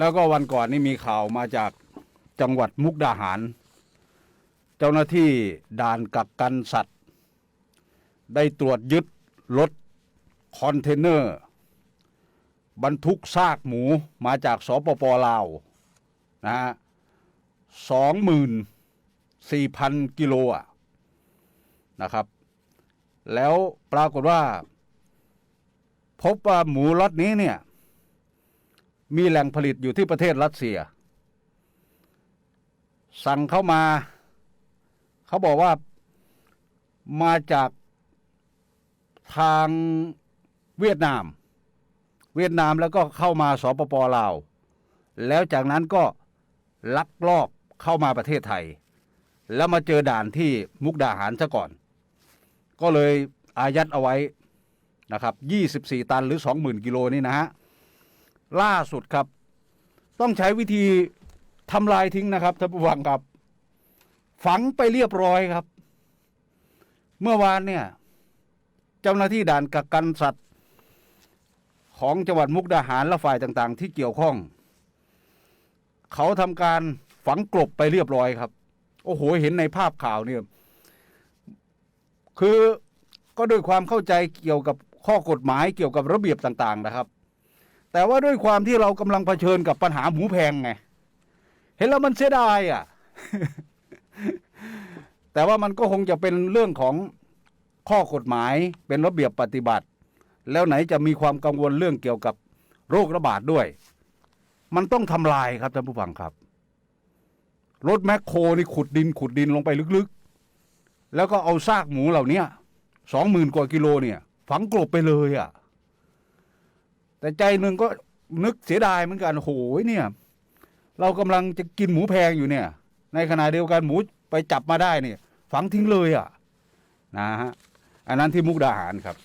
แล้วก็วันก่อนนี่มีข่าวมาจากจังหวัดมุกดาหาร เจ้าหน้าที่ด่านกักกันสัตว์ ได้ตรวจยึดรถคอนเทนเนอร์ บรรทุกซากหมูมาจากสปปลาวนะฮะสองหมื่นสี่พันกิโลอะนะครับ แล้วปรากฏว่า พบว่าหมูล็อตนี้เนี่ย มีแหล่งผลิตอยู่ที่ประเทศรัสเซีย สั่งเข้ามา เขาบอกว่ามาจากทางเวียดนาม เวียดนามแล้วก็เข้ามาสปปลาว แล้วจากนั้นก็ลักลอบเข้ามาประเทศไทย แล้วมาเจอด่านที่มุกดาหารซะก่อน ก็เลยอายัดเอาไว้นะครับ 24 ตันหรือ 20,000 กิโลนี่นะฮะ ล่าสุดครับ ต้องใช้วิธีทำลายทิ้งนะครับท่านผู้ฟังครับ ฝังไปเรียบร้อยครับ เมื่อวานเนี่ย เจ้าหน้าที่ด่านกักกันสัตว์ ของจังหวัดมุกดาหารและฝ่ายต่างๆ ที่เกี่ยวข้อง เขาทำการฝังกลบไปเรียบร้อยครับ โอ้โห เห็นในภาพข่าวเนี่ย คือก็ด้วยความเข้าใจเกี่ยวกับข้อกฎหมายเกี่ยวกับระเบียบต่าง ๆ นะครับ แต่ว่าด้วยความที่เรากำลังเผชิญกับปัญหาหมูแพงไง เห็นแล้วมันเสียดายอะ แต่ว่ามันก็คงจะเป็นเรื่องของข้อกฎหมายเป็นระเบียบปฏิบัติ แล้วไหนจะมีความกังวลเรื่องเกี่ยวกับโรคระบาดด้วย มันต้องทำลายครับท่านผู้ฟังครับ รถแมคโครนี่ขุดดินขุดดินลงไปลึกๆ แล้วก็เอาซากหมูเหล่านี้สองหมื่นกว่ากิโลเนี่ย ฝังกลบไปเลยอะ่ะ แต่ใจหนึ่งก็นึกเสียดายเหมือนกันโหยเนี่ย เรากำลังจะกินหมูแพงอยู่เนี่ย ในขณะเดียวกันหมูไปจับมาได้เนี่ย ฝังทิ้งเลยอะนะฮะอันนั้นที่มุกดาหารครับ